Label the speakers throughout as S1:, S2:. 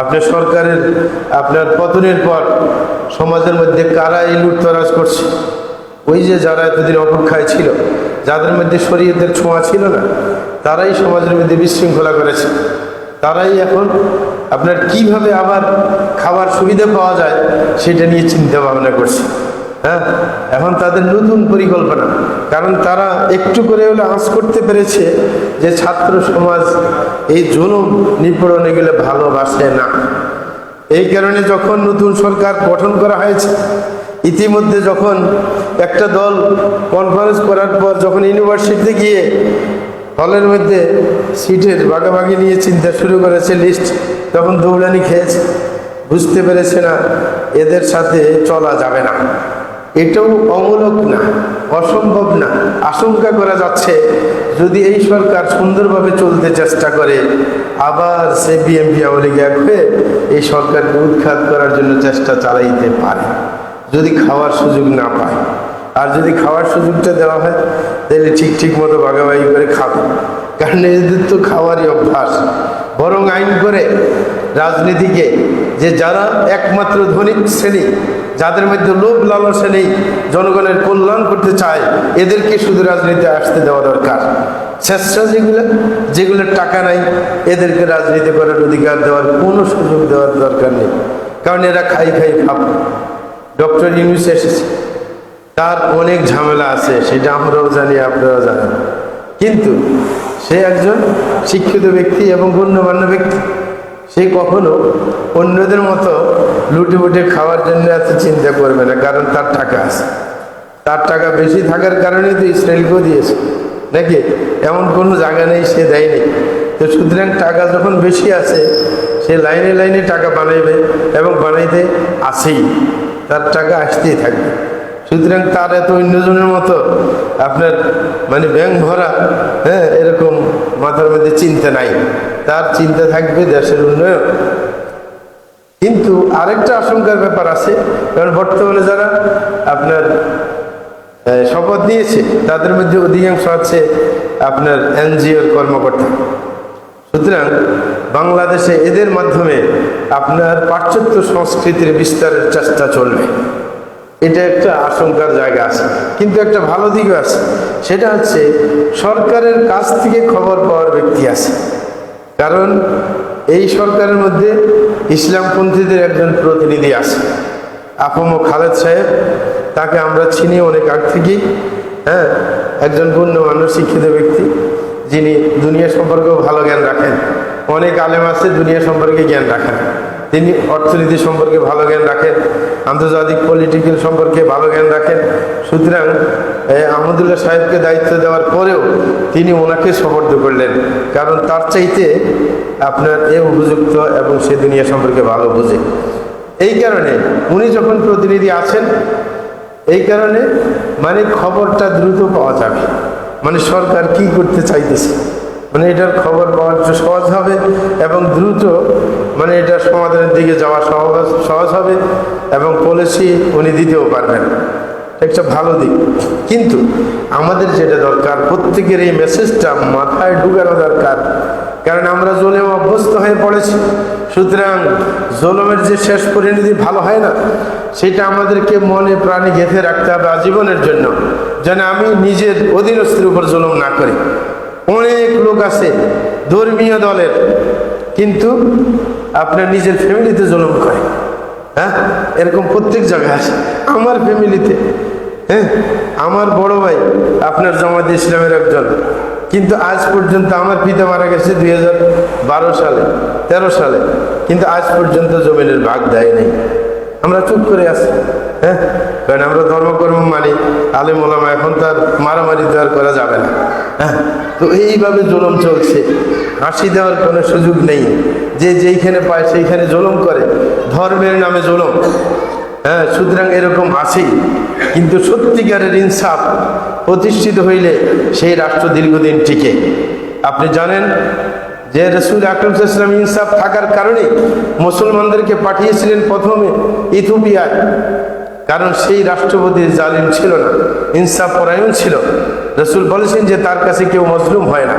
S1: আপনার সরকারের, আপনার পতনের পর সমাজের মধ্যে কারা এই লুটতরাজ করছে? ওই যে যারা এতদিন অপেক্ষায় ছিল, যাদের মধ্যে শরীয়তের ছোঁয়া ছিল না, তারাই সমাজের মধ্যে বিশৃঙ্খলা করেছে। তারাই এখন আপনার কীভাবে আবার খাবার সুবিধা পাওয়া যায়, সেটা নিয়ে চিন্তা ভাবনা করছে। হ্যাঁ? এখন তাদের নতুন পরিকল্পনা। কারণ তারা একটু করে হলে আঁচ করতে পেরেছে যে ছাত্র সমাজ এই জুলুম নিপীড়নে গেলে ভালোবাসে না। এই কারণে যখন নতুন সরকার গঠন করা হয়েছে, ইতিমধ্যে যখন একটা দল কনফারেন্স করার পর যখন ইউনিভার্সিটিতে গিয়ে হলের মধ্যে সিটের ভাগাভাগি নিয়ে চিন্তা শুরু করেছে লিস্ট তখন দৌড়ানি খেয়েছে। বুঝতে পেরেছে না, এদের সাথে চলা যাবে না। এটাও অমূলক না, অসম্ভব না। আশঙ্কা করা যাচ্ছে, যদি এই সরকার সুন্দরভাবে চলতে চেষ্টা করে, আবার সে বিএমপি আওয়ামী লীগ হয়ে এই সরকারকে উৎখাত করার জন্য চেষ্টা চালাইতে পারে। যদি খাওয়ার সুযোগ না পায়, আর যদি খাওয়ার সুযোগটা দেওয়া হয়, তাহলে ঠিক ঠিক মতো ভাগাভাগি করে খাবে। কারণ এদের তো খাওয়ারই অভ্যাস। বরং আইন করে রাজনীতিকে, যে যারা একমাত্র ধনিক শ্রেণি, যাদের মধ্যে লোভ লালসা নেই, জনগণের কল্যাণ করতে চায়, এদেরকে শুধু রাজনীতি আসতে দেওয়া দরকার। চেষ্টা যেগুলো যেগুলোর টাকা নাই, এদেরকে রাজনীতি করার অধিকার দেওয়ার কোনো সুযোগ দেওয়ার দরকার নেই। কারণ এরা খাই খাই খাব ডক্টর ইউনুস এসেছে। তার অনেক ঝামেলা আছে, সেটা আমরাও জানি, আপনারাও জানেন। কিন্তু সে একজন শিক্ষিত ব্যক্তি এবং গণ্যমান্য ব্যক্তি। সে কখনো অন্যদের মতো লুটে বুটে খাওয়ার জন্য এত চিন্তা করবে না, কারণ তার টাকা আছে। তার টাকা বেশি থাকার কারণেই তো ইসরায়েলকেও দিয়েছে। নাকি? এমন কোনো জায়গা নেই, সে দেয়নি। তো সুতরাং টাকা যখন বেশি আছে, সে লাইনে লাইনে টাকা বানাইবে এবং বানাইতে আসেই। তার টাকা আসতেই থাকবে। সুতরাং তার এত অন্যজনের মতো আপনার মানে ব্যাংক ভরা হ্যাঁ এরকম মাথার মধ্যে চিন্তা নাই। তার চিন্তা থাকবে দেশের উন্নয়ন। কিন্তু আরেকটা আশঙ্কার ব্যাপার আছে, কারণ বর্তমানে যারা আপনার শপথ নিয়েছে, তাদের মধ্যে অধিকাংশ আছে আপনার এনজিওর কর্মকর্তা। সুতরাং বাংলাদেশে এদের মাধ্যমে আপনার পাশ্চাত্য সংস্কৃতির বিস্তারের চেষ্টা চলবে। এটা একটা আশঙ্কার জায়গা আছে। কিন্তু একটা ভালো দিকও আছে। সেটা হচ্ছে সরকারের কাছ থেকে খবর পাওয়ার ব্যক্তি আছে। কারণ এই সরকারের মধ্যে ইসলামপন্থীদের একজন প্রতিনিধি আছে। আফম খালেদ সাহেব, তাকে আমরা চিনি অনেক আগ থেকেই হ্যাঁ? একজন গণ্যমান্য শিক্ষিত ব্যক্তি, যিনি দুনিয়া সম্পর্কেও ভালো জ্ঞান রাখেন। অনেক আলেম আছে, দুনিয়া সম্পর্কে জ্ঞান রাখেন। তিনি অর্থনীতি সম্পর্কে ভালো জ্ঞান রাখেন, আন্তর্জাতিক পলিটিক্যাল সম্পর্কে ভালো জ্ঞান রাখেন। সুতরাং আহমদুল্লাহ সাহেবকে দায়িত্ব দেওয়ার পরেও তিনি ওনাকে সমর্থ করলেন। কারণ তার চাইতে আপনার এ উপযুক্ত এবং সে দুনিয়া সম্পর্কে ভালো বোঝে। এই কারণে উনি যখন প্রতিনিধি আছেন, এই কারণে মানে খবরটা দ্রুত পাওয়া যাবে। মানে সরকার কি করতে চাইতেছে? মানে এটার খবর পাওয়া একটু সহজ হবে এবং দ্রুত মানে এটা সমাধানের দিকে যাওয়া সহজ সহজ হবে এবং পলিসি উনি দিতেও পারবেন। একটা ভালো দিক। কিন্তু আমাদের যেটা দরকার, প্রত্যেকের এই মেসেজটা মাথায় ঢুকানো দরকার। কারণ আমরা জোলেম অভ্যস্ত হয়ে পড়েছি। সুতরাং জোলমের যে শেষ পরিণতি ভালো হয় না, সেটা আমাদেরকে মনে প্রাণে গেঁথে রাখতে হবে আজীবনের জন্য। যেন আমি নিজের অধীনস্থের উপর জুলুম না করি। অনেক লোক আছে ধর্মীয় দলের, কিন্তু আপনার নিজের ফ্যামিলিতে জুলুম করে। হ্যাঁ? এরকম প্রত্যেক জায়গায় আছে। আমার ফ্যামিলিতে। হ্যাঁ? আমার বড় ভাই আপনার জামাত ইসলামের একজন। কিন্তু আজ পর্যন্ত আমার পিতা মারা গেছে দুই সালে, তেরো সালে। কিন্তু আজ পর্যন্ত জমিনের ভাগ দেয় নাই। আমরা চুপ করে আছি। হ্যাঁ? কারণ আমরা ধর্মকর্ম মানি, আলেম ওলামা, এখন তার মারামারি তো আর করা যাবে না। হ্যাঁ? তো এইভাবে জুলুম চলছে। হাসি দেওয়ার কোনো সুযোগ নেই। যে যেইখানে পায় সেইখানে জুলুম করে। ধর্মের নামে জুলুম। হ্যাঁ সুতরাং এরকম আছেই। কিন্তু সত্যিকারের ইনসাফ প্রতিষ্ঠিত হইলে সেই রাষ্ট্র দীর্ঘদিন টিকে। আপনি জানেন যে রসুল আকরম ইসলাম ইনসাফ থাকার কারণে মুসলমানদেরকে পাঠিয়েছিলেন প্রথমে ইথোপিয়ায় কারণ সেই রাষ্ট্রপতি জালিম ছিল না। ইনসাফ পরায়ণ ছিল। রসুল বলেছেন যে তার কাছে কেউ মজলুম হয় না।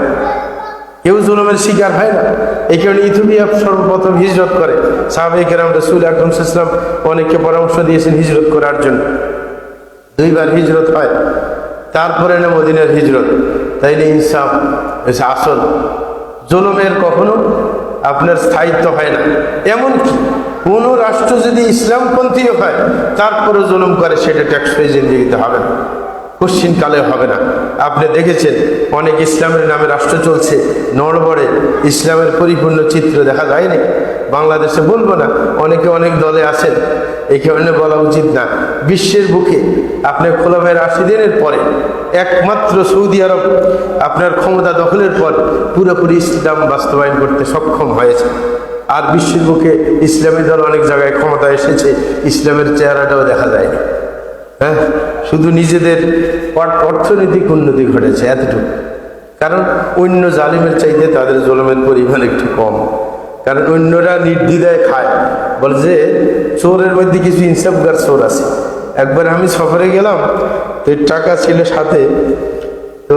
S1: কেউ জুলুমের শিকার হয় না। এই কারণে ইথিওপিয়া সর্বপ্রথম হিজরত করে। সাহাবাহিকের আমরা রসুল আকরম ইসলাম অনেককে পরামর্শ দিয়েছেন হিজরত করার জন্য। দুইবার হিজরত হয়, তারপরে না মদিনার হিজরত। তাইলে ইনসাফ হচ্ছে আসল। জুলুমের কখনো আপনার স্থায়িত্ব হয় না। এমনকি কোনো রাষ্ট্র যদি ইসলামপন্থীও হয় তারপরে জুলুম করে, সেটা ট্যাক্স জিন্দিগিতে হবে না। কোশ্চিন কালে হবে না। আপনি দেখেছেন, অনেক ইসলামের নামে রাষ্ট্র চলছে, নড়বড়ে, ইসলামের পরিপূর্ণ চিত্র দেখা যায়নি বাংলাদেশে বলব না, অনেকে অনেক দলে আছেন এই কারণে বলা উচিত না। বিশ্বের বুকে আপনার আপনি আশি দিনের পরে, একমাত্র সৌদি আরব আপনার ক্ষমতা দখলের পর পুরোপুরি ইসলাম বাস্তবায়ন করতে সক্ষম হয়েছে। আর বিশ্বের বুকে ইসলামী দল অনেক জায়গায় ক্ষমতা এসেছে, ইসলামের চেহারাটাও দেখা যায়নি হ্যাঁ? শুধু নিজেদের অর্থনৈতিক উন্নতি ঘটেছে, এতটুকু। কারণ অন্য জালিমের চাইতে তাদের জলমের পরিমাণ একটু কম। কারণ অন্যরা নির্দ্বিধায় খায়। বলে যে, চোরের মধ্যে কিছু ইনসাফগার চোর আছে। একবার আমি সফরে গেলাম, তো টাকা ছিল সাথে। তো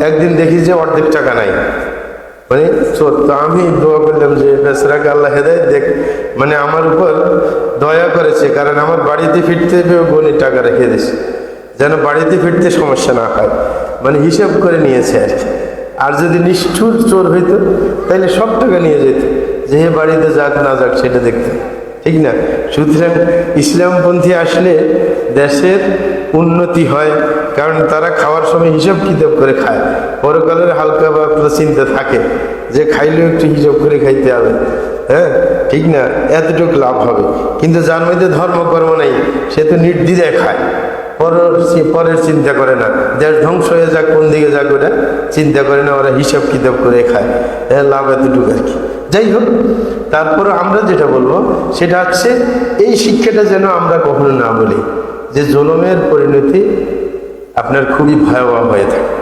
S1: একদিন দেখি যে অর্ধেক টাকা নাই। মানে চোর, তো আমি দোয়া করলাম যে বেসরাকে আল্লাহ হেদায় দেখ। মানে আমার উপর দয়া করেছে, কারণ আমার বাড়িতে ফিরতে গণিত টাকা রেখে দিছে যেন বাড়িতে ফিরতে সমস্যা না হয়। মানে হিসাব করে নিয়েছে আর কি। আর যদি নিষ্ঠুর চোর হইতো তাহলে সব টাকা নিয়ে যেত। যে হে বাড়িতে যাক না যাক, সেটা দেখতে। ঠিক না? সুতরাং ইসলামপন্থী আসলে দেশের উন্নতি হয়, কারণ তারা খাওয়ার সময় হিসাব কিতাব করে খায়। পরকালের হালকা বা চিন্তা থাকে, যে খাইলেও একটু হিসাব করে খাইতে হবে। হ্যাঁ? ঠিক না? এতটুকু লাভ হবে। কিন্তু যার মধ্যে ধর্মকর্ম নেই, সে তো নির্দ্বিধায় খায়। পরের পরের চিন্তা করে না। দেশ ধ্বংস হয়ে যাক, কোন দিকে যাক ওটা চিন্তা করে না, ওরা হিসাব কিতাব করে খায়। হ্যাঁ লাভ এতটুকু আর কি। যাই হোক, তারপরে আমরা যেটা বলব, সেটা হচ্ছে এই শিক্ষাটা যেন আমরা কখনো না বলি, যে জলমের পরিণতি আপনার খুবই ভয়াবহ হয়ে থাকে।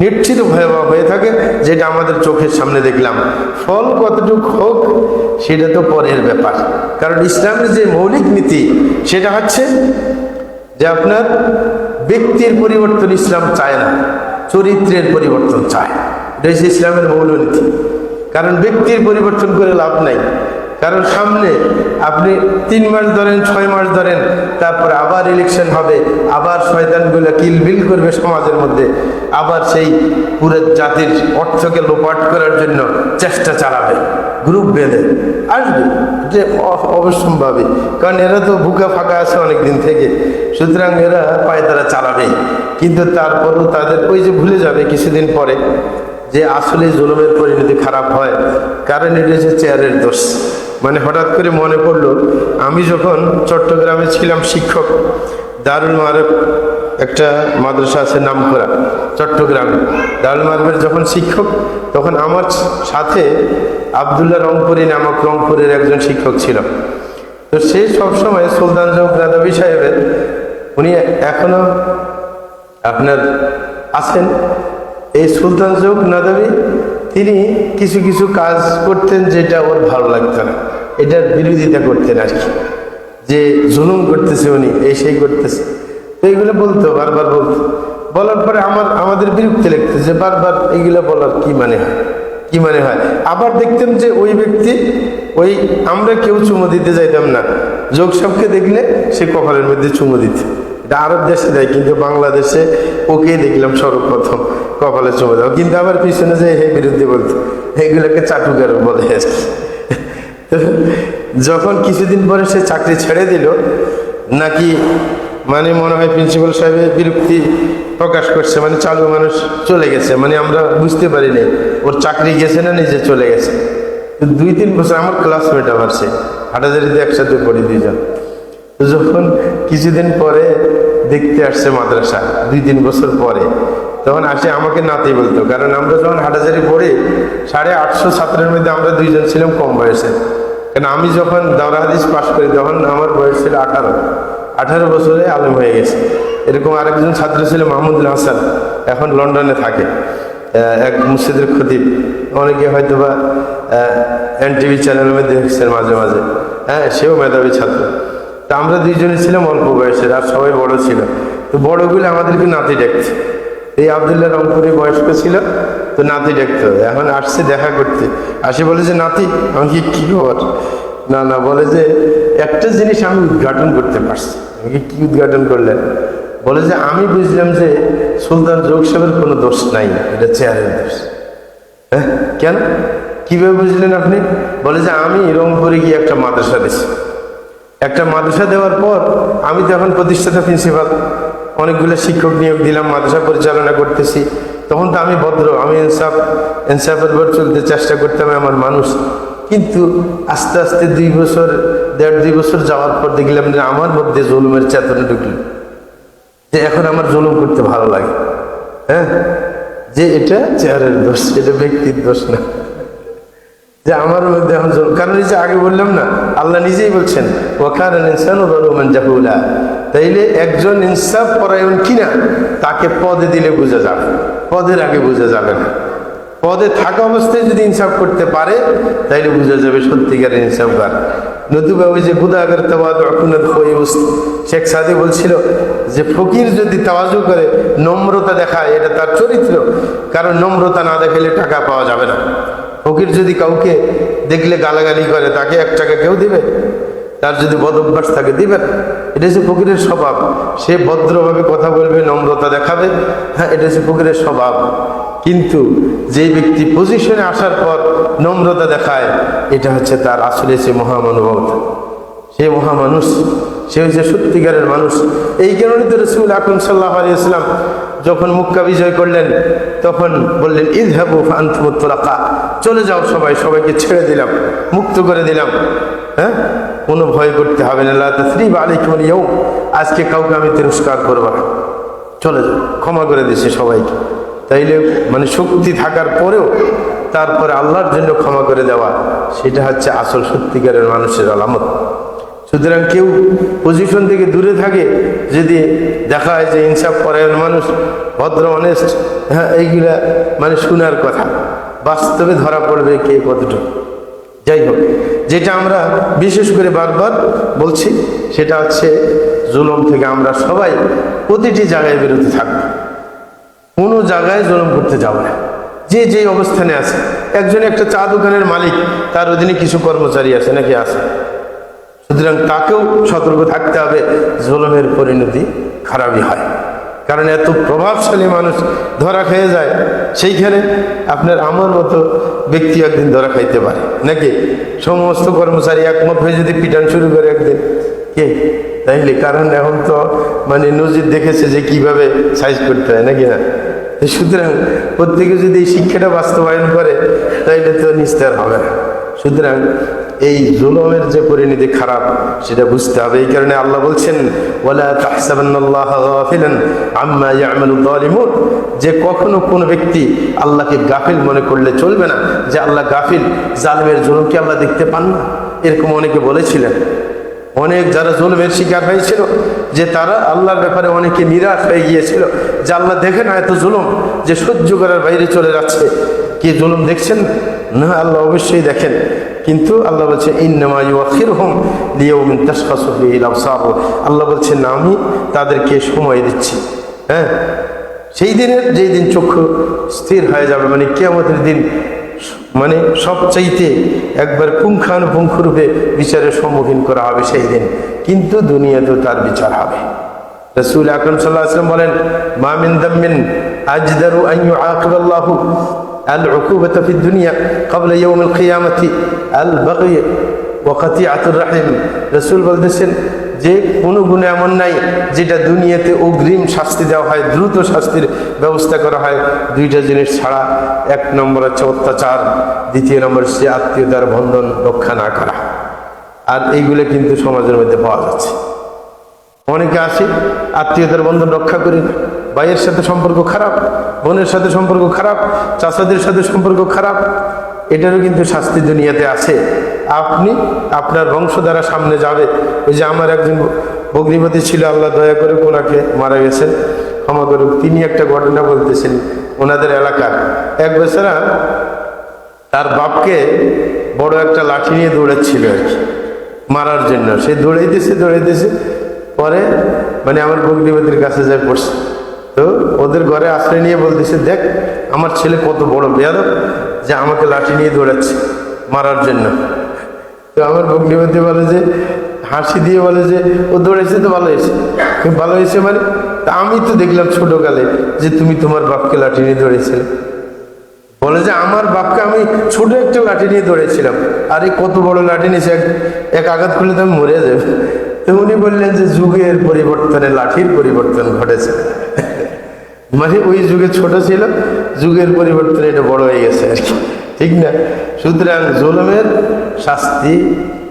S1: নিশ্চিত ভয়াবহ হয়ে থাকে, যেটা আমাদের চোখের সামনে দেখলাম। ফল কতটুকু হোক, সেটা তো পরের ব্যাপার। কারণ ইসলামের যে মৌলিক নীতি, সেটা হচ্ছে যে আপনার ব্যক্তির পরিবর্তন ইসলাম চায় না, চরিত্রের পরিবর্তন চায় এটা ইসলামের মৌলনীতি। কারণ ব্যক্তির পরিবর্তন করে লাভ নাই। কারণ সামনে আপনি তিন মাস ধরেন, ছয় মাস ধরেন, তারপর আবার ইলেকশন হবে, আবার শয়তানগুলো কিলবিল করবে সমাজের মধ্যে, আবার সেই পুরো জাতির অর্থকে লোপাট করার জন্য চেষ্টা চালাবে গ্রুপ বেঁধে আসবে, যে অবশ্যম্ভাবী। কারণ এরা তো বুকা ফাঁকা আছে অনেক দিন থেকে, সুতরাং এরা পায়ে তারা চালাবে কিন্তু তারপরও তাদের ওই যে ভুলে যাবে কিছুদিন পরে, যে আসলে জুলুমের পরিণতি খারাপ হয়, কারণ এটা হচ্ছে চেয়ারের দোষ। মানে হঠাৎ করে মনে পড়ল, আমি যখন চট্টগ্রামে ছিলাম শিক্ষক, দারুল মারব একটা মাদ্রাসা আছে নাম করা চট্টগ্রামে। দারুল মারবের যখন শিক্ষক, তখন আমার সাথে আবদুল্লাহ রংপুরি নামক রংপুরের একজন শিক্ষক ছিল। তো সে সবসময় সুলতান জৌক রাদাবি সাহেবের, উনি এখনও আপনার আছেন? এই সুলতান চৌক নাদাবি তিনি কিছু কিছু কাজ করতেন যেটা ওর ভালো লাগতো না। এটার বিরোধিতা করতেন আর কি। যে জুলুম করতেছে উনি এই সেই করতেছে। তো এইগুলো বলতো, বারবার বলতো। বলার পরে আমার, আমাদের বিরক্তি লাগতো যে বারবার এইগুলো বলার কি মানে হয়? কি মানে হয়? আবার দেখতাম যে ওই ব্যক্তি, ওই আমরা কেউ চুমো দিতে যাইতাম না। যোগ সবকে দেখলে সে কপালের মধ্যে চুমো দিত। আরব দেশে দেয়, কিন্তু বাংলাদেশে ওকে দেখলাম সর্বপ্রথম কপালে চুমো দাও কিন্তু আবার পিছনে যে হে বিরুদ্ধে বলতো, এগুলোকে চাটুকার বলে যখন কিছুদিন পরে সে চাকরি ছেড়ে দিল, নাকি মানে মনে হয় প্রিন্সিপাল সাহেবের বিরক্তি প্রকাশ করছে মানে চালু মানুষ চলে গেছে মানে আমরা বুঝতে পারিনি ওর চাকরি গেছে না নিজে চলে গেছে। দুই তিন বছর আমার ক্লাসমেট আবার সে হাটাজারিতে একসাথে পড়ি দুইজন। যখন কিছুদিন পরে দেখতে আসছে মাদ্রাসা, দুই তিন বছর পরে, তখন আসে আমাকে নাতি বলতো, কারণ আমরা যখন হাটাজারি পড়ি, সাড়ে আটশো ছাত্রের মধ্যে আমরা দুইজন ছিলাম কম বয়সে। কারণ আমি যখন দাওরা হাদিস পাশ করি, তখন আমার বয়স ছিল আঠারো। আঠারো বছরে আলেম হয়ে গেছে। এরকম আরেকজন ছাত্র ছিল মাহমুদুল হাসান, এখন লন্ডনে থাকে এক মুর্শিদের খতিব। অনেকে হয়তো বা এন টিভি চ্যানেলের মধ্যে দেখছেন মাঝে মাঝে। হ্যাঁ সেও মেধাবী ছাত্র। তা আমরা দুইজনে ছিলাম, অল্প বয়সের, আর সবাই বড় ছিল। তো বড়গুলো আমাদেরকে নাতি ডাকছে এই আবদুল্লাহ রংপুরে বয়স্ক ছিল, তো নাতি ডাকতো এখন আসছে দেখা করতে। আসে বলে যে, নাতি, আমি কি কি খবর? না না, বলে যে, একটা জিনিস আমি উদ্ঘাটন করতে পারছি। আমাকে কি উদ্ঘাটন করলেন? বলে যে, আমি বুঝলাম যে, সুলতান যোগ সাহেবের কোনো দোষ নাই, এটা চেয়ারের দোষ। হ্যাঁ কেন? কীভাবে বুঝলেন আপনি? বলে যে, আমি রংপুরে গিয়ে একটা মাদ্রাসা দিছি। একটা মাদ্রাসা দেওয়ার পর আমি তখন প্রতিষ্ঠাতা প্রিন্সিপাল অনেকগুলো শিক্ষক নিয়োগ দিলাম, মাদ্রাসা পরিচালনা করতেছি। তখন তো আমি ভদ্র, আমি ইনসাফ, ইনসাফের উপর চলতে চেষ্টা করতাম আমার মানুষ। কিন্তু আস্তে আস্তে দুই বছর, দেড় দুই বছর যাওয়ার পর দেখলাম যে আমার মধ্যে জুলুমের চেতনা ঢুকলো। যে এখন আমার জুলুম করতে ভালো লাগে। হ্যাঁ? যে এটা চেয়ারের দোষ, এটা ব্যক্তির দোষ না। যে আমার মধ্যে এখন জুলুম কারণ যে আগে বললাম না, আল্লাহ নিজেই বলছেন ওখান ইনসান ও রহমান জাহুলা। তাইলে একজন ইনসাফ পরায়ণ কিনা, তাকে পদে দিলে বোঝা যাবে। পদের আগে বোঝা যাবে না। পদে থাকা অবস্থায় যদি ইনসাফ করতে পারে, তাইলে বোঝা যাবে সত্যিকারের ইনসাফগার। নতুবা ওই যে গুদাগের তাওয়াজ অকুনত হয়ে শেখ সাদি বলছিল যে, ফকির যদি তাওয়াজু করে, নম্রতা দেখায়, এটা তার চরিত্র। কারণ নম্রতা না দেখালে টাকা পাওয়া যাবে না। ফকির যদি কাউকে দেখলে গালাগালি করে, তাকে এক টাকা কেউ দিবে? তার যদি বদ অভ্যাস থাকে দিবেন এটা হচ্ছে ফকিরের স্বভাব। সে ভদ্রভাবে কথা বলবে, নম্রতা দেখাবে। হ্যাঁ এটা হচ্ছে ফকিরের স্বভাব। কিন্তু যে ব্যক্তি পজিশনে আসার পর নম্রতা দেখায়, এটা হচ্ছে তার আসলে সে মহামানুভবতা সে মহামানুষ। সে হচ্ছে সত্যিকারের মানুষ। এই কারণে তো রসুল আকরম সাল্লাহ আলিয়াল্লাম যখন মুক্কা বিজয় করলেন, তখন বললেন ঈদ হাবু ফান্তুমুত্তলাকা চলে যাও সবাই, সবাইকে ছেড়ে দিলাম, মুক্ত করে দিলাম হ্যাঁ? কোনো ভয় করতে হবে না। আল্লাহ তসরিব আলাইকুম ইয়ৌ আজকে কাউকে আমি তিরস্কার করব না। চলে যাও, ক্ষমা করে দিছি সবাইকে। তাইলে মানে শক্তি থাকার পরেও তারপরে আল্লাহর জন্য ক্ষমা করে দেওয়া, সেটা হচ্ছে আসল সত্যিকারের মানুষের আলামত। সুতরাং কেউ পজিশন থেকে দূরে থাকে, যদি দেখা হয় যে ইনসাফ পরায়ণ মানুষ, ভদ্র অনেস্ট হ্যাঁ এইগুলা মানে শোনার কথা, বাস্তবে ধরা পড়বে কে কতটুকু। যাই হোক, যেটা আমরা বিশেষ করে বারবার বলছি, সেটা হচ্ছে জুলম থেকে আমরা সবাই প্রতিটি জায়গায় বিরত থাকব। কোনো জায়গায় জুলম করতে যাব না। যে যে অবস্থানে আছে, একজন একটা চা দোকানের মালিক, তার অধীনে কিছু কর্মচারী আছে, নাকি আছে? সুতরাং তাকেও সতর্ক থাকতে হবে, জুলুমের পরিণতি খারাপই হয়। কারণ এত প্রভাবশালী মানুষ ধরা খেয়ে যায়, সেইখানে আপনার আমার মতো ব্যক্তি একদিন ধরা খাইতে পারে। নাকি? সমস্ত কর্মচারী একমত হয়ে যদি পিটান শুরু করে একদিন। কে? তাইলে কারণ এখন তো মানে নজির দেখেছে যে কীভাবে সাইজ করতে হয়, নাকি না? সুতরাং প্রত্যেকে যদি এই শিক্ষাটা বাস্তবায়ন করে, তাইলে তো নিস্তার হবে না। সুতরাং এই জুলমের যে পরিণতি খারাপ, সেটা বুঝতে হবে। এই কারণে আল্লাহ বলছেন যে কখনো কোন ব্যক্তি আল্লাহকে গাফিল মনে করলে চলবে না, যে আল্লাহ গাফিল, জালিমের জুলুমকে আল্লাহ দেখতে পান না? এরকম অনেকে বলেছিলেন। অনেক যারা জুলুমের শিকার হয়েছিল, যে তারা আল্লাহর ব্যাপারে অনেকে নিরাশ হয়ে গিয়েছিল, যে আল্লাহ দেখে না এত জুলুম, যে সহ্য করার বাইরে চলে যাচ্ছে। কি জুলুম দেখছেন? না, আল্লাহ অবশ্যই দেখেন। কিন্তু আল্লাহ বলছে আল্লাহ বলছে না আল্লাহ বলছেন আমি তাদেরকে সময় দিচ্ছি। হ্যাঁ? সেই দিনের যেই দিন চক্ষু স্থির হয়ে যাবে মানে কেয়ামতের দিন মানে সবচাইতে একবার পুঙ্খানুপুঙ্খরূপে বিচারের সম্মুখীন করা হবে সেই দিন। কিন্তু দুনিয়াতেও তার বিচার হবে। রসুল আকরম সাল্লাহ আসলাম বলেন মামিন দাম্মিন আজদারু আইন আকবাল্লাহু আল রকুবত দুনিয়া কবল ইয়াউমিল আল বাকি ওকাতি আতুর রাহিম। রসুল বলতেছেন, যে কোনো গুণে এমন নাই যেটা দুনিয়াতে অগ্রিম শাস্তি দেওয়া হয়, দ্রুত শাস্তির ব্যবস্থা করা হয়। দুইটা জিনিস ছাড়া এক নম্বর হচ্ছে অত্যাচার, দ্বিতীয় নম্বর সে আত্মীয়তার বন্ধন রক্ষা না করা। আর এইগুলো কিন্তু সমাজের মধ্যে পাওয়া যাচ্ছে। অনেকে আসে, আত্মীয়তার বন্ধন রক্ষা করি না। ভাইয়ের সাথে সম্পর্ক খারাপ, বোনের সাথে সম্পর্ক খারাপ চাষাদের সাথে সম্পর্ক খারাপ এটারও কিন্তু শাস্তি দুনিয়াতে আছে। আপনি আপনার বংশ দ্বারা সামনে যাবে। ওই যে আমার একজন ভগ্নিপতি ছিল, আল্লাহ দয়া করে ওনাকে মারা গেছেন। ক্ষমা করুক, তিনি একটা ঘটনা বলতেছেন ওনাদের এলাকার। এক বেচারা তার বাপকে বড় একটা লাঠি নিয়ে দৌড়াচ্ছিল আর কি, মারার জন্য। সে দৌড়াইতেছে দৌড়াইতেছে, পরে মানে আমার ভগ্নিপতির কাছে যায় পড়ছে তো ওদের ওদের ঘরে আশ্রয় নিয়ে বলতেছে, দেখ আমার ছেলে কত বড় বেয়াদব যে আমাকে লাঠি নিয়ে দৌড়াচ্ছে মারার জন্য। তো আমার ভগ্নিপতি বলে যে, হাসি দিয়ে বলে যে, ও দৌড়েছে তো ভালো হয়েছে। ভালো হয়েছে মানে? তা আমি তো দেখলাম ছোটকালে যে তুমি তোমার বাপকে লাঠি নিয়ে দৌড়েছিলে। বলে যে, আমার বাপকে আমি ছোট একটা লাঠি নিয়ে দৌড়েছিলাম। আরে, কত বড় লাঠি নিয়েছে? এক এক আঘাত করলে তো আমি মরে যাবে। তো উনি বললেন যে, যুগের পরিবর্তনে লাঠির পরিবর্তন ঘটেছে। মানে ওই যুগে ছোট ছিল যুগের পরিবর্তনে এটা বড় হয়ে গেছে আর কি। ঠিক না? সুতরাং জুলুমের শাস্তি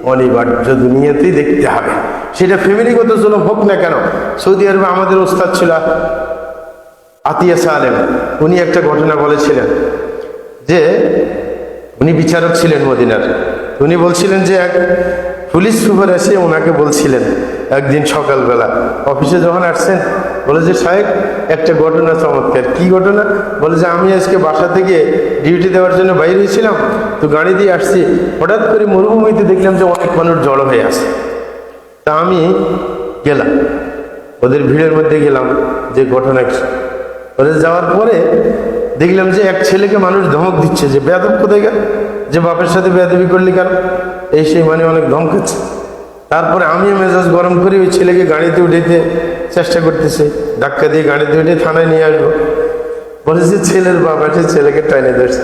S1: অনিবার্য দুনিয়াতেই দেখতে হবে। সেটা ফ্যামিলিগত জুলুম হোক না কেন, সৌদি আরবে আমাদের ওস্তাদ ছিল আতিয়া সালেম। উনি একটা ঘটনা বলেছিলেন যে, উনি বিচারক ছিলেন মদিনার। উনি বলছিলেন যে, এক পুলিশ সুপার এসে ওনাকে বলছিলেন একদিন সকালবেলা। অফিসে যখন আসছেন, বলে যে, সাহেব, একটা ঘটনা চমৎকার। কি ঘটনা? বলে যে, আমি আজকে বাসা থেকে ডিউটি দেওয়ার জন্য বাইরে হয়েছিলাম, তো গাড়ি দিয়ে আসছি। হঠাৎ করে মরুভূমিতে দেখলাম যে, অনেক মানুষ জড়ো হয়ে আছে। তা আমি গেলাম। ওদের ভিড়ের মধ্যে গেলাম যে, ঘটনা কি? ওদের যাওয়ার পরে দেখলাম যে, এক ছেলেকে মানুষ ধমক দিচ্ছে। যে, বেয়াদব কোথায় গেল? যে, বাপের সাথে বেয়াদবি করলি কেন? এই সেই মানে অনেক ধমকাচ্ছে। তারপরে আমি মেজাজ গরম করে, ওই ছেলেকে গাড়িতে উঠাইতে চেষ্টা করতেছে। ধাক্কা দিয়ে গাড়িতে উঠে থানায় নিয়ে আসব। বলেছে ছেলের বাপ আছে, ছেলেকে টাইনে ধরছে।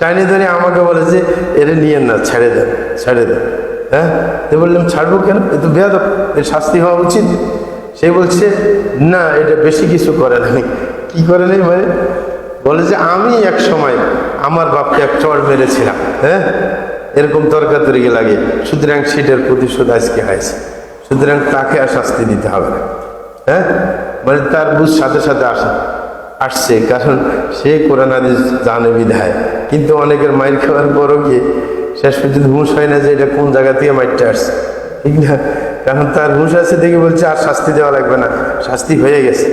S1: টাইনে ধরে আমাকে বলে যে, এরে নিয়ে না, ছেড়ে দেন ছেড়ে দেন। হ্যাঁ? তো বললাম, ছাড়বো কেন? এ তো বেয়াদব, এর শাস্তি হওয়া উচিত। সে বলছে, না, এটা বেশি কিছু করে নাই। কি করে নাই মানে? বলে যে, আমি এক সময় আমার বাপকে এক চড় মেরেছিলাম। হ্যাঁ? এরকম তর্কাতর্কি লাগে। সুতরাং সেটার প্রতিশোধ আজকে হয়েছে সুতরাং তাকে আর শাস্তি দিতে হবে না। হ্যাঁ? মানে তার বুঝ সাথে সাথে আসে, আসছে। কারণ সে কোরআন আদিস জানে বিধায়। কিন্তু অনেকের মাইর খাওয়ার পরও গিয়ে শেষ পর্যন্ত হুঁশ হয় না যে এটা কোন জায়গা থেকে মাইরটা আসছে? ঠিক না? কারণ তার হুঁশ আছে দেখে বলছে, আর শাস্তি দেওয়া লাগবে না। শাস্তি হয়ে গেছে।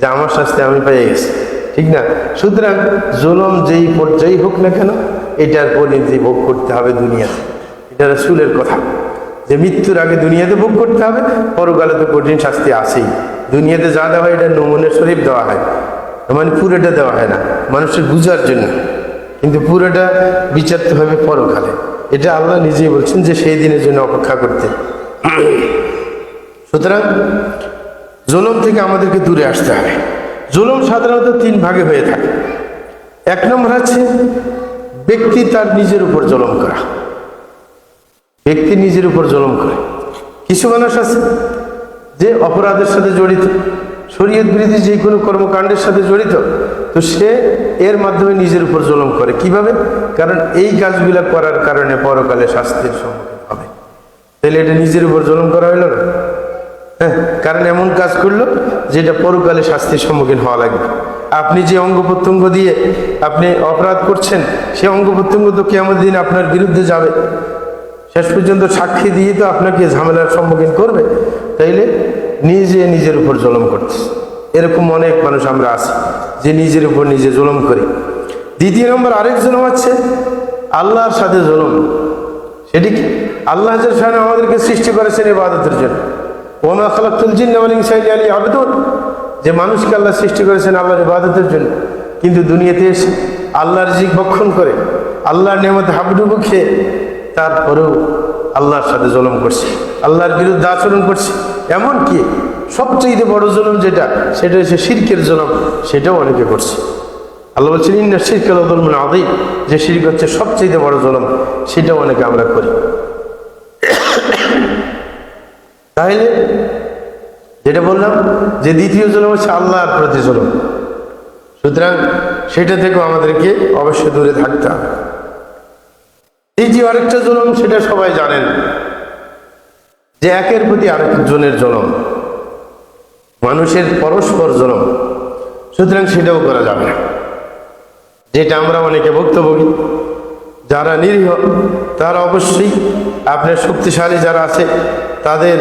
S1: যে আমার শাস্তি আমি পেয়ে গেছি। ঠিক না? সুতরাং জুলম যেই পর্যায়ে হোক না কেন এটার পরিণতি ভোগ করতে হবে দুনিয়াতে। এটা রসুলের কথা। যে মৃত্যুর আগে দুনিয়াতে ভোগ করতে হবে, পরকালে তো কঠিন শাস্তি আসেই দুনিয়াতে যা দেওয়া হয়, এটা নমুনের শরীফ দেওয়া হয়। মানে পুরোটা দেওয়া হয় না, মানুষের বুঝার জন্য। কিন্তু পুরোটা বিচারতে হবে পরকালে। এটা আল্লাহ নিজেই বলছেন যে সেই দিনের জন্য অপেক্ষা করতে। সুতরাং জুলুম থেকে আমাদেরকে দূরে আসতে হবে। জুলুম সাধারণত তিন ভাগে হয়ে থাকে। এক নম্বর হচ্ছে ব্যক্তি তার নিজের উপর জলম করা। ব্যক্তি নিজের উপর জলম করে। কিছু মানুষ আছে যে অপরাধের সাথে জড়িত, শরীয়ত বিরোধী যে কোনো কর্মকাণ্ডের সাথে জড়িত, তো সে এর মাধ্যমে নিজের উপর জলম করে। কীভাবে? কারণ এই কাজগুলা করার কারণে পরকালে শাস্তির সম্মুখীন হবে। তাহলে এটা নিজের উপর জলম করা হইল না? হ্যাঁ কারণ এমন কাজ করল যেটা পরকালে শাস্তির সম্মুখীন হওয়া লাগবে। আপনি যে অঙ্গ প্রত্যঙ্গ দিয়ে আপনি অপরাধ করছেন, সে অঙ্গ প্রত্যঙ্গ তো কেমন দিন আপনার বিরুদ্ধে যাবে। শেষ পর্যন্ত সাক্ষী দিয়ে তো আপনাকে ঝামেলার সম্মুখীন করবে। তাইলে নিজে নিজের উপর জলম করতেছে এরকম অনেক মানুষ আমরা আছি যে নিজের উপর নিজে জলম করি। দ্বিতীয় নম্বর, আরেক জলম আছে আল্লাহর সাথে জলম। সেটি কি? আল্লাহ আমাদেরকে সৃষ্টি করেছেন ইবাদতের জন্য। ওমা খালাকুল জিন্নামালিংসাইলি আবেদন যে মানুষকে আল্লাহ সৃষ্টি করেছেন আল্লাহর ইবাদতের জন্য, কিন্তু দুনিয়াতে এসে আল্লাহর জিক ভক্ষণ করে, আল্লাহর নেমত হাবডুবু খেয়ে, তারপরেও আল্লাহর সাথে জলম করছে, আল্লাহর বিরুদ্ধে আচরণ করছে। এমন কি সবচেয়ে বড় জলম যেটা, সেটা হচ্ছে শিরকের জলম, সেটাও অনেকে করছে। আল্লাহ বলছেন, ইন্না শিরকের অদলমন আদেই যে শিরক হচ্ছে সবচেয়ে বড় জলম, সেটাও অনেকে আমরা করি। তাহলে যেটা বললাম যে দ্বিতীয় জলম হচ্ছে আল্লাহর প্রতি জলম। সুতরাং সেটা থেকেও আমাদেরকে অবশ্যই দূরে থাকতে হবে। দ্বিতীয় আরেকটা জলম, সেটা সবাই জানেন, যে একের প্রতি আরেকজনের জলম। মানুষের পরস্পর জলম। সুতরাং সেটাও করা যাবে। না যেটা আমরা অনেকে ভুক্তভোগী, যারা নিরীহ, তারা অবশ্যই আপনার শক্তিশালী যারা আছে, তাদের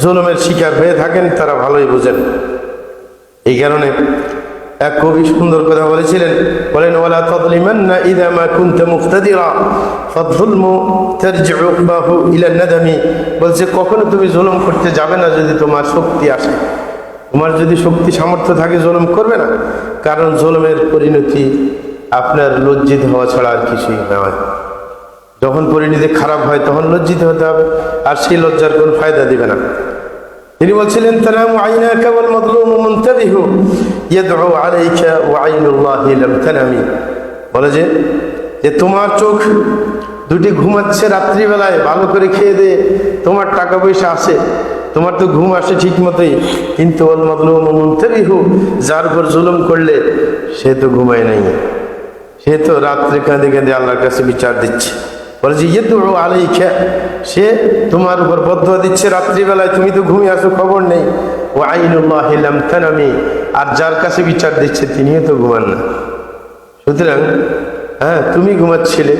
S1: জুলুমের শিকার হয়ে থাকেন, তারা ভালোই বোঝেন। এই কারণে এক কবি সুন্দর কথা বলেছিলেন, বলেন, ওয়ালা বলছে, কখনো তুমি জুলুম করতে যাবে না যদি তোমার শক্তি আসে। তোমার যদি শক্তি সামর্থ্য থাকে, জুলুম করবে না। কারণ জুলুমের পরিণতি আপনার লজ্জিত হওয়া ছাড়া আর কিছুই নয়। যখন পরিণতি খারাপ হয়, তখন লজ্জিত হতে হবে। আর সেই লজ্জার কোন ফায়দা দিবে না। তিনি বলছিলেন লাম তানামি। বলে যে যে তোমার চোখ দুটি ঘুমাচ্ছে রাত্রিবেলায়, ভালো করে খেয়ে দে, তোমার টাকা পয়সা আছে, তোমার তো ঘুম আসে ঠিক মতোই। কিন্তু ওয়াল মাযলুমু মুনতাবিহু যার উপর জুলুম করলে সে তো ঘুমায় নাই। সে তো রাত্রে কাঁদে কাঁদে আল্লাহর কাছে বিচার দিচ্ছে। বলে যে ইয়ে তো আলাইখা সে তোমার উপর বদ্ধ দিচ্ছে। রাত্রিবেলায় তুমি তো ঘুমিয়ে আসো খবর নেই। ও আইনুল্লাহ ইলাম তানামি। আর যার কাছে বিচার দিচ্ছে, তিনিও তো ঘুমান না। সুতরাং হ্যাঁ তুমি ঘুমাচ্ছিলে,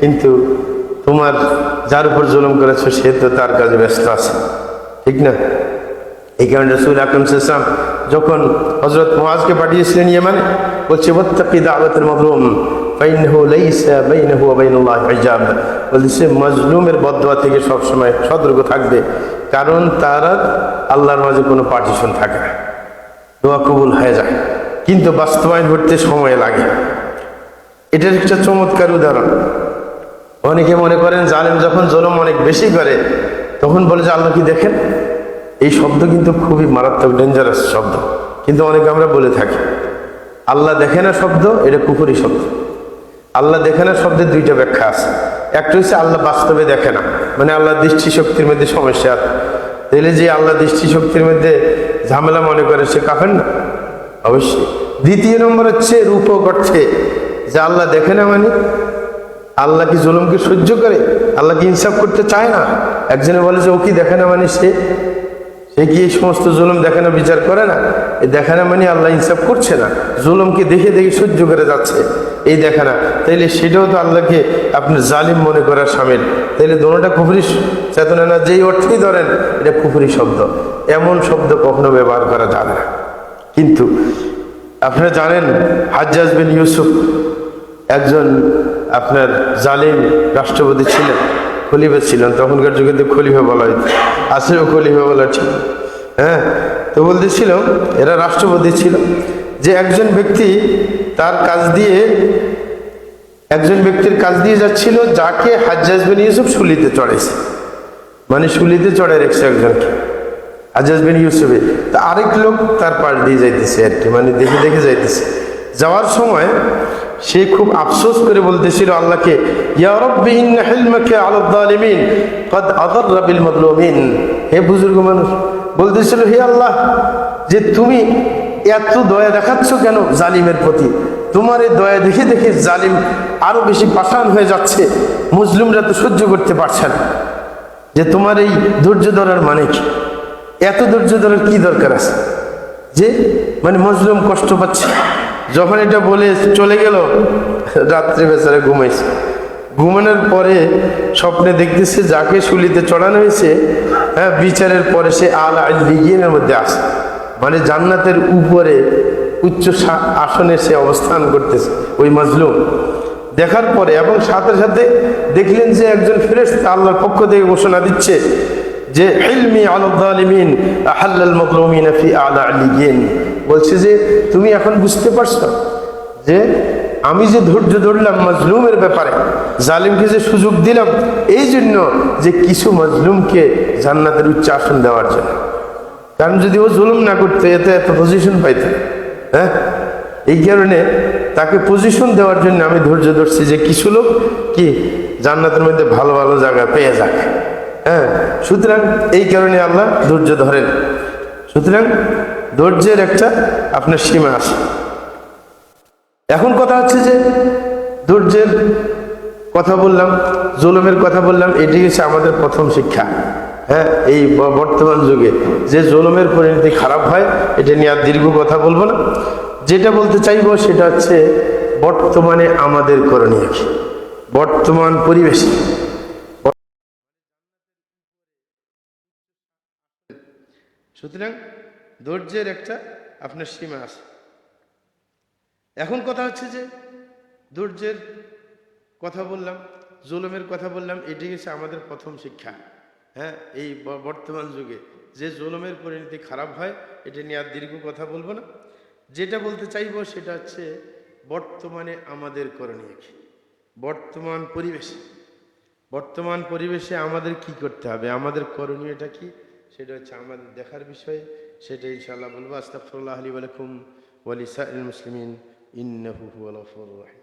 S1: কিন্তু তোমার যার উপর জুলুম করেছ, সে তো তার কাজে ব্যস্ত আছে। ঠিক না? এই কারণে রসুল আকরম সাল্লাম যখন হজরত মোয়াজকে পাঠিয়েছিলেন ইয়েমানে, বলছে, ওত্তাকি দাওয়াতের মজলুম ফাইনহু লাইসা বাইনহু বাইনাল্লাহি হিজাব। বলছে মজলুমের বদদোয়া থেকে সবসময় সতর্ক থাকবে, কারণ তার আল্লাহর মাঝে কোনো পার্টিশন থাকে না। দোয়া কবুল হয়ে যায়। কিন্তু বাস্তবায়ন করতে সময় লাগে। এটার একটা চমৎকার উদাহরণ। অনেকে মনে করেন, জালেম যখন জলম অনেক বেশি করে, তখন বলে যে, আল্লাহ কি দেখেন? এই শব্দ কিন্তু খুবই মারাত্মক ডেঞ্জারাস শব্দ। কিন্তু অনেকে আমরা বলে থাকি, আল্লাহ দেখে না শব্দ, এটা কুকুরি শব্দ। আল্লাহ দেখে না শব্দের দুইটা ব্যাখ্যা আছে। একটা হচ্ছে আল্লাহ বাস্তবে দেখে না মানে আল্লাহ দৃষ্টিশক্তির মধ্যে সমস্যা তাহলে যে আল্লাহ দৃষ্টিশক্তির মধ্যে ঝামেলা মনে করে, সে কাফেন না? অবশ্যই। দ্বিতীয় নম্বর হচ্ছে রূপ অর্থে, যে আল্লাহ দেখে না মানে আল্লাহ কি জুলুমকে সহ্য করে? আল্লাহ কি ইনসাফ করতে চায় না? একজনে বলে যে ও কি দেখে না মানে সে কি এই সমস্ত জুলুম দেখে না বিচার করে না? এই দেখে না মানে আল্লাহ ইনসাফ করছে না। জুলুমকে দেখে দেখে সহ্য করে যাচ্ছে। এই দেখে না। তাইলে সেটাও তো আল্লাহকে আপনি জালিম মনে করার সামিল। তাইলে দোনোটা কুফুরি চেতনা না, যেই অর্থেই ধরেন, এটা কুফুরি শব্দ। এমন শব্দ কখনো ব্যবহার করা যাবে না। কিন্তু আপনারা জানেন, হাজ্জাজ বিন ইউসুফ একজন আপনার জালিম রাষ্ট্রপতি ছিলেন। খলিফা ছিলেন, তখনকার যুগে তো খলিফা বলা হইত। আসলেও খলিফা বলা ঠিক হ্যাঁ তো বলতেছিল এরা রাষ্ট্রপতি ছিল। যে একজন ব্যক্তি তার কাজ দিয়ে, একজন ব্যক্তির কাজ দিয়ে যাচ্ছিল, যাকে হাজ্জাজ বিন ইউসুফ শুলিতে চড়াইছে। মানে শুলিতে চড়াই রেখেছে একজনকে, হাজ্জাজ বিন ইউসুফে। তা আরেক লোক তার পাশ দিয়ে যাইতেছে আর কি মানে দেখে দেখে যাইতেছে। যাওয়ার সময় সে খুব আফসোস করে বলতেছিল আল্লাহকে হে বুজুর্গ মানুষ, বলতেছিল, হে আল্লাহ, যে তুমি এত দয়া দেখাচ্ছ কেন জালিমের প্রতি? তোমার এই দয়া দেখে দেখে জালিম আরও বেশি পাঠান হয়ে যাচ্ছে, মুসলিমরা তো সহ্য করতে পারছে না। যে তোমার এই ধৈর্য ধরার মানে কি? এত ধৈর্য ধরার কি দরকার আছে? যে মানে মজলুম কষ্ট পাচ্ছে। যখন এটা বলে চলে গেল, রাত্রে বেচারে ঘুমাইছে। ঘুমানোর পরে স্বপ্নে দেখতেছে, যাকে শুলিতে চড়ানো হয়েছে হ্যাঁ বিচারের পরে সে আল আলিগিনের মধ্যে আসে মানে জান্নাতের উপরে উচ্চ আসনে সে অবস্থান করতেছে, ওই মজলুম। দেখার পরে এবং সাথে সাথে দেখলেন যে একজন ফেরেশতা আল্লাহর পক্ষ থেকে ঘোষণা দিচ্ছে যে হিলমি আলমিন আহাল্লাল মকলমিন বলছে যে তুমি এখন বুঝতে পারছ যে আমি যে ধৈর্য ধরলাম মজলুমের ব্যাপারে, জালিমকে যে সুযোগ দিলাম, এই জন্য যে কিছু মজলুমকে জান্নাতের উচ্চ আসন দেওয়ার জন্য। কারণ যদি ও জুলুম না করতে, এতে এত পজিশন পাইতো। হ্যাঁ? এই কারণে তাকে পজিশন দেওয়ার জন্য আমি ধৈর্য ধরছি যে কিছু লোক কি জান্নাতের মধ্যে ভালো ভালো জায়গা পেয়ে যাক। হ্যাঁ? সুতরাং এই কারণে আল্লাহ ধৈর্য ধরেন। সুতরাং ধৈর্যের একটা আপনার সীমা আছে। এখন কথা হচ্ছে যে ধৈর্যের কথা বললাম, জুলুমের কথা বললাম, এটি হচ্ছে আমাদের প্রথম শিক্ষা। হ্যাঁ এই বর্তমান যুগে যে জুলুমের পরিণতি খারাপ হয়, এটা নিয়ে আর দীর্ঘ কথা বলব না। যেটা বলতে চাইব সেটা হচ্ছে বর্তমানে আমাদের করণীয় কি? বর্তমান পরিবেশে। সুতরাং ধৈর্যের একটা আপনার সীমা আছে। এখন কথা হচ্ছে যে ধৈর্যের কথা বললাম, জুলুমের কথা বললাম এটি হচ্ছে আমাদের প্রথম শিক্ষা। হ্যাঁ এই বর্তমান যুগে যে জুলুমের পরিণতি খারাপ হয়, এটা নিয়ে আর দীর্ঘ কথা বলব না। যেটা বলতে চাইব সেটা হচ্ছে বর্তমানে আমাদের করণীয় কি? বর্তমান পরিবেশে বর্তমান পরিবেশে আমাদের কি করতে হবে? আমাদের করণীয়টা কি? সেটা হচ্ছে আমাদের দেখার বিষয়ে সেটা ইনশাআল্লাহ বলবো الله আলী ولكم ولسائر المسلمين إنه هو الغفور الرحيم.